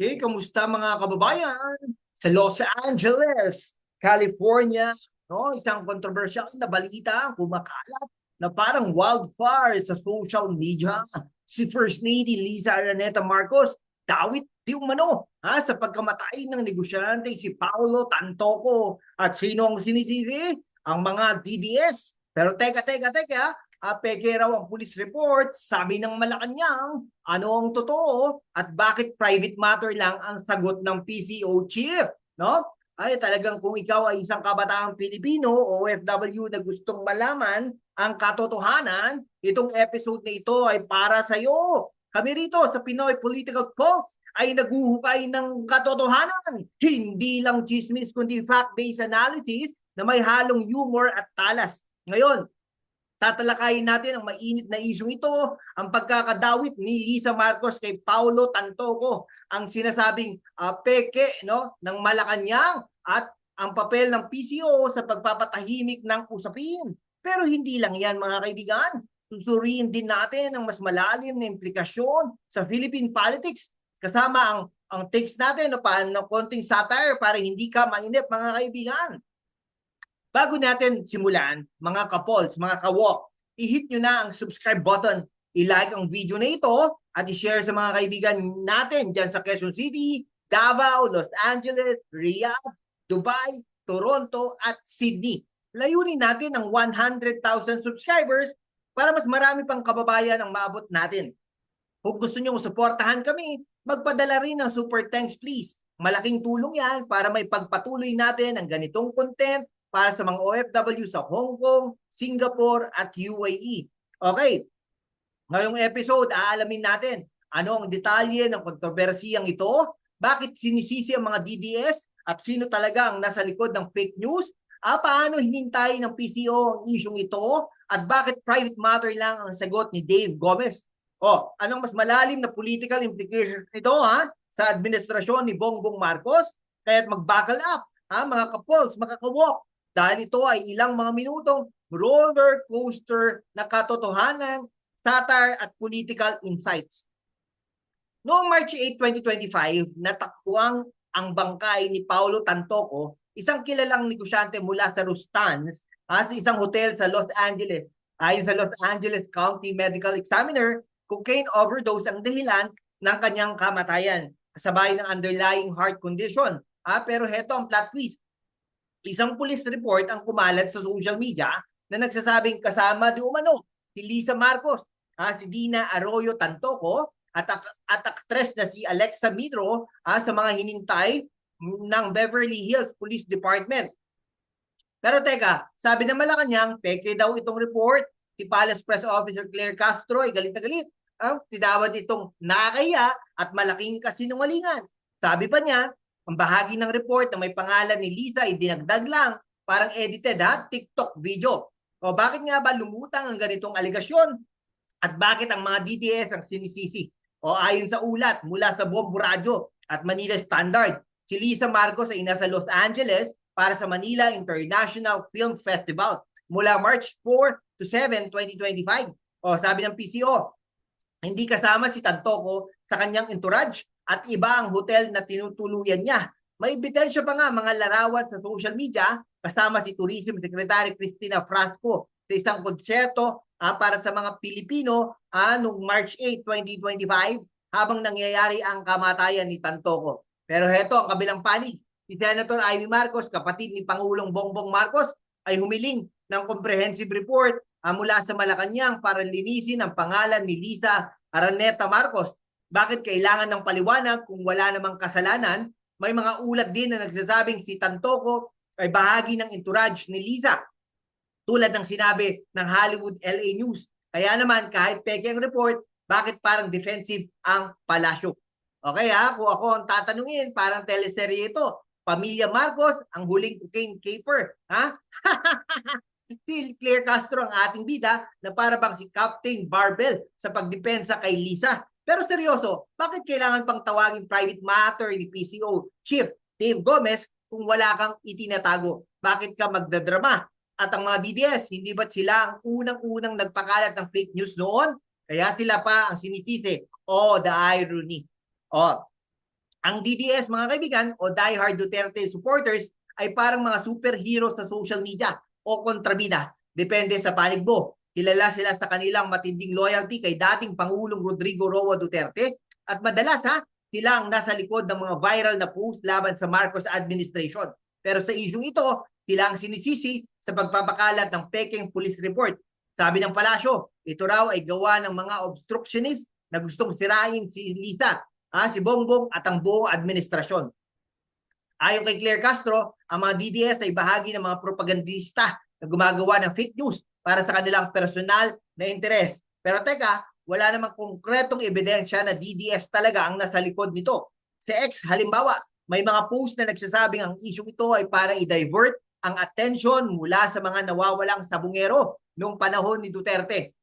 Hey, kamusta mga kababayan? Sa Los Angeles, California, no, isang kontrobersyal na balita ang kumakalat na parang wildfire sa social media. Si First Lady Liza Araneta Marcos, dawit di umano ha, sa pagkamatay ng negosyante si Paolo Tantoco. At sino ang sinisisi? Ang mga DDS. Pero teka, teka, teka, uh, peke raw ang police report, sabi ng Malacanang, ano ang totoo at bakit private matter lang ang sagot ng PCO chief, no? Ay talagang kung ikaw ay isang kabataang Pilipino o OFW na gustong malaman ang katotohanan, itong episode na ito ay para sa iyo. Kami rito sa Pinoy Political Pulse ay naguhukay ng katotohanan. Hindi lang chismis kundi fact-based analysis na may halong humor at talas. Ngayon, tatalakayin natin ang mainit na isyong ito, ang pagkakadawit ni Lisa Marcos kay Paulo Tantoco, ang sinasabing uh, peke no ng Malacanang at ang papel ng PCO sa pagpapatahimik ng usapin. Pero hindi lang yan mga kaibigan. Susuriin din natin ang mas malalim na implikasyon sa Philippine politics kasama ang ang text natin no, pa, ng konting satire para hindi ka mainip mga kaibigan. Bago natin simulan, mga kapols, mga kawok, i-hit nyo na ang subscribe button, i-like ang video na ito, at i-share sa mga kaibigan natin dyan sa Quezon City, Davao, Los Angeles, Riyadh, Dubai, Toronto, at Sydney. Layunin natin ang 100,000 subscribers para mas marami pang kababayan ang maabot natin. Kung gusto nyo suportahan kami, magpadala rin ng super thanks please. Malaking tulong yan para may pagpatuloy natin ang ganitong content para sa mga OFW sa Hong Kong, Singapore at UAE. Okay, ngayong episode aalamin natin ano ang detalye ng kontrobersiyang ito, bakit sinisisi ang mga DDS at sino talaga ang nasa likod ng fake news, ah, paano hinintay ng PCO ang isyong ito at bakit private matter lang ang sagot ni Dave Gomez. O, anong mas malalim na political implications nito ha sa administrasyon ni Bongbong Marcos? Kaya't mag-buckle up ha mga kapols, mga kawok dahil ito ay ilang mga minutong roller coaster na katotohanan, satire at political insights. Noong March 8, 2025, natakbuang ang bangkay ni Paulo Tantoco, isang kilalang negosyante mula sa Rustans, at isang hotel sa Los Angeles. Ayon sa Los Angeles County Medical Examiner, cocaine overdose ang dahilan ng kanyang kamatayan, kasabay ng underlying heart condition. Ah, pero heto ang plot twist isang police report ang kumalat sa social media na nagsasabing kasama di umano si Lisa Marcos, ha, si Dina Arroyo Tantoco at, at aktres na si Alexa Midro ha, sa mga hinintay ng Beverly Hills Police Department. Pero teka, sabi ng Malacanang, peke daw itong report. Si Palace Press Officer Claire Castro ay galit na galit. Ha? Tinawad itong nakakaya at malaking kasinungalingan. Sabi pa niya, ang bahagi ng report na may pangalan ni Lisa ay dinagdag lang, parang edited ha, TikTok video. O bakit nga ba lumutang ang ganitong aligasyon? At bakit ang mga DTS ang sinisisi? O ayon sa ulat mula sa Bombo Radio at Manila Standard, si Lisa Marcos ay nasa Los Angeles para sa Manila International Film Festival mula March 4 to 7, 2025. O sabi ng PCO, hindi kasama si Tantoco sa kanyang entourage at iba ang hotel na tinutuluyan niya. May ebidensya pa nga mga larawan sa social media kasama si Tourism Secretary Cristina Frasco sa isang konserto ah, para sa mga Pilipino ah, noong March 8, 2025 habang nangyayari ang kamatayan ni Tantoco. Pero heto ang kabilang panig. Si Senator Ivy Marcos, kapatid ni Pangulong Bongbong Marcos, ay humiling ng comprehensive report ah, mula sa Malacanang para linisin ang pangalan ni Lisa Araneta Marcos bakit kailangan ng paliwanag kung wala namang kasalanan? May mga ulat din na nagsasabing si Tantoco ay bahagi ng entourage ni Liza. Tulad ng sinabi ng Hollywood LA News. Kaya naman kahit peke ang report, bakit parang defensive ang palasyo? Okay ha, kung ako ang tatanungin, parang teleserye ito. Pamilya Marcos, ang huling cocaine caper. Ha? si Claire Castro ang ating bida na para bang si Captain Barbell sa pagdepensa kay Lisa. Pero seryoso, bakit kailangan pang tawagin private matter ni PCO Chief Dave Gomez kung wala kang itinatago? Bakit ka magdadrama? At ang mga DDS, hindi ba't sila ang unang-unang nagpakalat ng fake news noon? Kaya sila pa ang sinisisi. Oh, the irony. Oh, Ang DDS, mga kaibigan, o diehard Duterte supporters ay parang mga superhero sa social media o kontrabida. Depende sa panig mo. Kilala sila sa kanilang matinding loyalty kay dating Pangulong Rodrigo Roa Duterte at madalas ha, sila ang nasa likod ng mga viral na post laban sa Marcos administration. Pero sa isyong ito, sila ang sinisisi sa pagpapakalat ng peking police report. Sabi ng palasyo, ito raw ay gawa ng mga obstructionist na gustong sirain si Lisa ah, si Bongbong at ang buong administrasyon. Ayon kay Claire Castro, ang mga DDS ay bahagi ng mga propagandista na gumagawa ng fake news para sa kanilang personal na interes. Pero teka, wala namang konkretong ebidensya na DDS talaga ang nasa likod nito. Sa X, halimbawa, may mga post na nagsasabing ang issue ito ay para i-divert ang attention mula sa mga nawawalang sabungero noong panahon ni Duterte.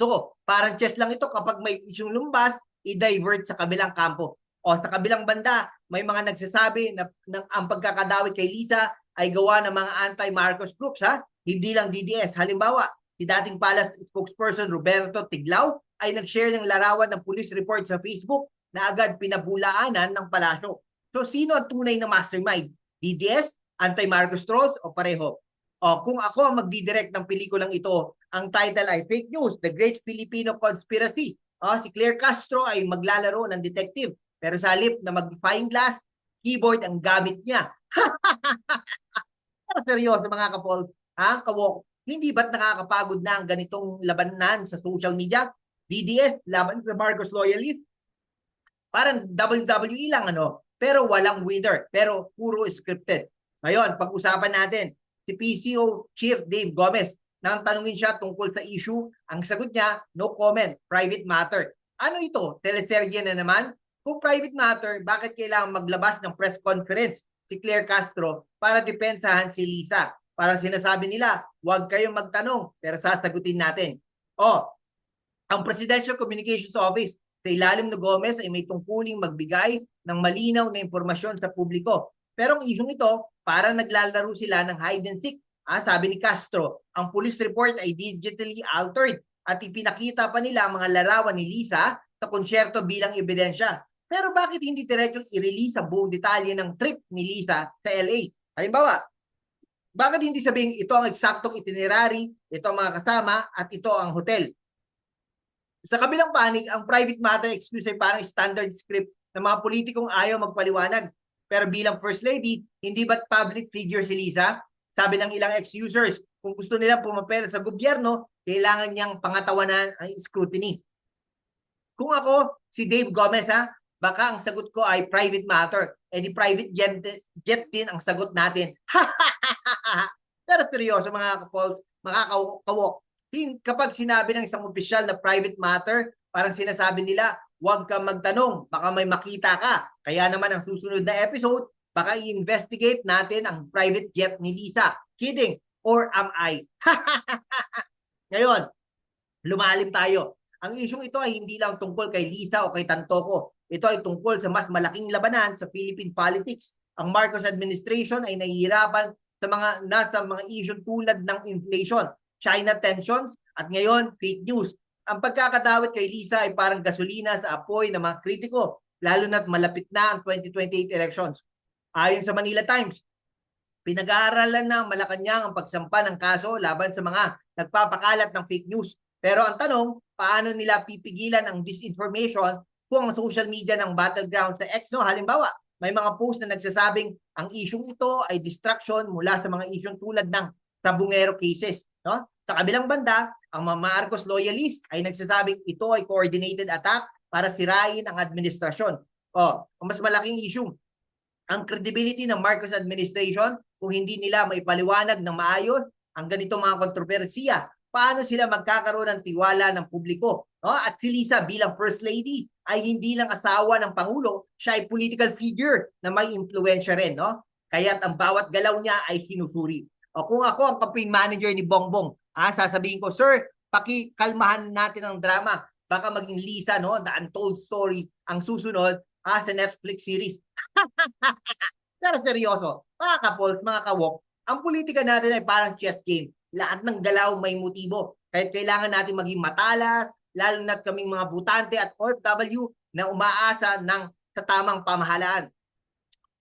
So, parang chess lang ito kapag may isyong lumbas, i-divert sa kabilang kampo. O sa kabilang banda, may mga nagsasabi na, na ang pagkakadawit kay Lisa ay gawa ng mga anti-Marcos groups ha, hindi lang DDS. Halimbawa, si dating Palace spokesperson Roberto Tiglao ay nag-share ng larawan ng police report sa Facebook na agad pinabulaanan ng palasyo. So sino ang tunay na mastermind? DDS, anti-Marcos trolls o pareho? O kung ako ang magdidirect ng pelikulang ito, ang title ay Fake News, The Great Filipino Conspiracy Oh, si Claire Castro ay maglalaro ng detective. Pero sa halip na mag-fine glass, keyboard ang gamit niya. Seryoso mga kapol, ha, kawok, hindi ba't nakakapagod na ang ganitong labanan sa social media? DDS, laban sa Marcos Loyalist. Parang WWE lang ano, pero walang winner, pero puro scripted. Ngayon, pag-usapan natin, si PCO Chief Dave Gomez, nang tanungin siya tungkol sa issue, ang sagot niya, no comment, private matter. Ano ito? Teleserye na naman? Kung private matter, bakit kailangan maglabas ng press conference si Claire Castro para depensahan si Lisa? Para sinasabi nila, huwag kayong magtanong, pero sasagutin natin. O, ang Presidential Communications Office sa ilalim ni Gomez ay may tungkuling magbigay ng malinaw na impormasyon sa publiko. Pero ang isyong ito, para naglalaro sila ng hide and seek Ah, sabi ni Castro, ang police report ay digitally altered at ipinakita pa nila ang mga larawan ni Lisa sa konsyerto bilang ebidensya. Pero bakit hindi diretsong i-release ang buong detalye ng trip ni Lisa sa LA? Halimbawa, bakit hindi sabihin ito ang eksaktong itinerary, ito ang mga kasama, at ito ang hotel? Sa kabilang panig, ang private matter excuse ay parang standard script ng mga politikong ayaw magpaliwanag. Pero bilang First Lady, hindi ba't public figure si Lisa? Sabi ng ilang ex-users, kung gusto nila pumapel sa gobyerno, kailangan niyang pangatawanan ang scrutiny. Kung ako, si Dave Gomez ha, baka ang sagot ko ay private matter. Eh di private jet, din ang sagot natin. Pero seryoso mga kapols, mga kawok, kapag sinabi ng isang opisyal na private matter, parang sinasabi nila, huwag kang magtanong, baka may makita ka. Kaya naman ang susunod na episode, Baka i-investigate natin ang private jet ni Lisa. Kidding. Or am I? Ngayon, lumalim tayo. Ang isyong ito ay hindi lang tungkol kay Lisa o kay Tantoko. Ito ay tungkol sa mas malaking labanan sa Philippine politics. Ang Marcos administration ay nahihirapan sa mga nasa mga issue tulad ng inflation, China tensions, at ngayon fake news. Ang pagkakadawit kay Lisa ay parang gasolina sa apoy ng mga kritiko, lalo na't malapit na ang 2028 elections. Ayon sa Manila Times, pinag-aaralan ng Malacanang ang pagsampa ng kaso laban sa mga nagpapakalat ng fake news. Pero ang tanong, paano nila pipigilan ang disinformation kung ang social media ng battleground sa X, no? Halimbawa, may mga post na nagsasabing ang isyong ito ay distraction mula sa mga isyong tulad ng sabungero cases. No? Sa kabilang banda, ang mga Marcos loyalist ay nagsasabing ito ay coordinated attack para sirain ang administrasyon. O, ang mas malaking issue, ang credibility ng Marcos administration kung hindi nila maipaliwanag ng maayos ang ganitong mga kontrobersiya. Paano sila magkakaroon ng tiwala ng publiko? No? At si Lisa bilang First Lady ay hindi lang asawa ng Pangulo, siya ay political figure na may impluensya rin. No? Kaya't ang bawat galaw niya ay sinusuri. O kung ako ang campaign manager ni Bongbong, ah, sasabihin ko, Sir, pakikalmahan natin ang drama. Baka maging Lisa, no? the untold story, ang susunod ah, sa Netflix series. Pero seryoso, mga kapols, mga kawok, ang politika natin ay parang chess game. Lahat ng galaw may motibo. Kahit kailangan natin maging matalas, lalo na kaming mga butante at OFW na umaasa ng sa tamang pamahalaan.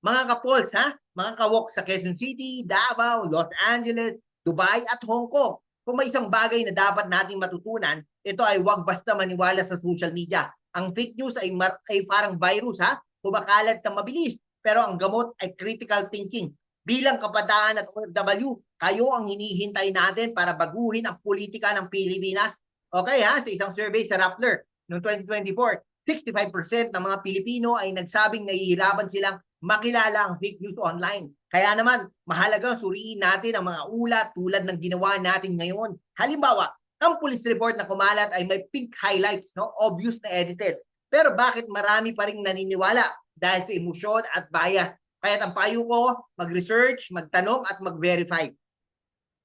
Mga kapols, ha? Mga kawok sa Quezon City, Davao, Los Angeles, Dubai at Hong Kong. Kung may isang bagay na dapat nating matutunan, ito ay huwag basta maniwala sa social media. Ang fake news ay, mar- ay parang virus ha, kumakalat ng mabilis. Pero ang gamot ay critical thinking. Bilang kabataan at OFW, kayo ang hinihintay natin para baguhin ang politika ng Pilipinas. Okay ha, sa isang survey sa Rappler noong 2024, 65% ng mga Pilipino ay nagsabing nahihirapan silang makilala ang fake news online. Kaya naman, mahalagang suriin natin ang mga ulat tulad ng ginawa natin ngayon. Halimbawa, ang police report na kumalat ay may pink highlights, no? obvious na edited. Pero bakit marami pa rin naniniwala? Dahil sa emosyon at bias. Kaya ang payo ko, mag-research, magtanong at mag-verify.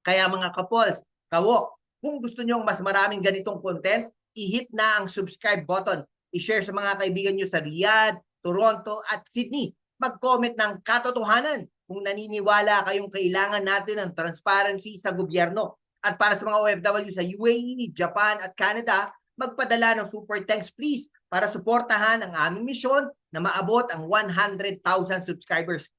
Kaya mga kapols, kawo, kung gusto nyo mas maraming ganitong content, i-hit na ang subscribe button. I-share sa mga kaibigan nyo sa Riyadh, Toronto at Sydney. Mag-comment ng katotohanan kung naniniwala kayong kailangan natin ng transparency sa gobyerno. At para sa mga OFW sa UAE, Japan at Canada, magpadala ng super thanks please para suportahan ang aming misyon na maabot ang 100,000 subscribers.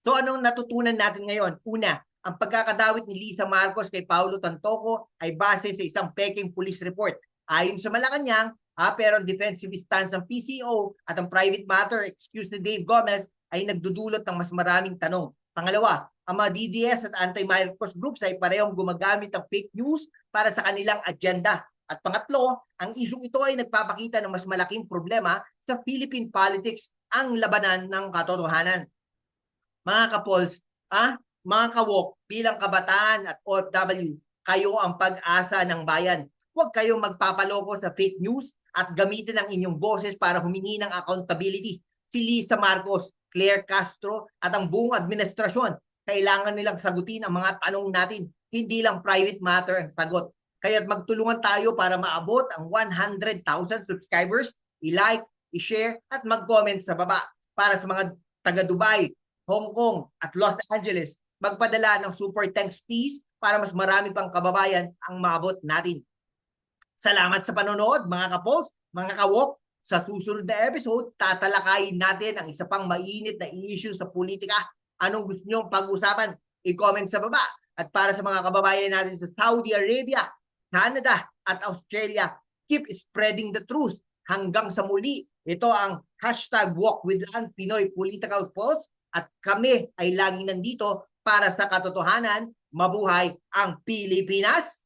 So anong natutunan natin ngayon? Una, ang pagkakadawit ni Lisa Marcos kay Paulo Tantoco ay base sa isang peking police report. Ayon sa Malacanang, ah, pero ang defensive stance ng PCO at ang private matter excuse ni Dave Gomez ay nagdudulot ng mas maraming tanong. Pangalawa, ang mga DDS at anti-Marcos groups ay parehong gumagamit ng fake news para sa kanilang agenda. At pangatlo, ang isyong ito ay nagpapakita ng mas malaking problema sa Philippine politics ang labanan ng katotohanan. Mga kapols, ah, mga kawok, bilang kabataan at OFW, kayo ang pag-asa ng bayan. Huwag kayong magpapaloko sa fake news at gamitin ang inyong boses para humingi ng accountability. Si Lisa Marcos, Claire Castro at ang buong administrasyon, kailangan nilang sagutin ang mga tanong natin. Hindi lang private matter ang sagot. Kaya't magtulungan tayo para maabot ang 100,000 subscribers, i-like, i-share at mag-comment sa baba. Para sa mga taga Dubai, Hong Kong at Los Angeles, magpadala ng super thanks please para mas marami pang kababayan ang maabot natin. Salamat sa panonood mga kapos, mga kawok. Sa susunod na episode, tatalakayin natin ang isa pang mainit na issue sa politika. Anong gusto niyong pag-usapan? I-comment sa baba. At para sa mga kababayan natin sa Saudi Arabia, Canada at Australia, keep spreading the truth. Hanggang sa muli, ito ang hashtag Walk with Pinoy Political Pulse at kami ay laging nandito para sa katotohanan, mabuhay ang Pilipinas!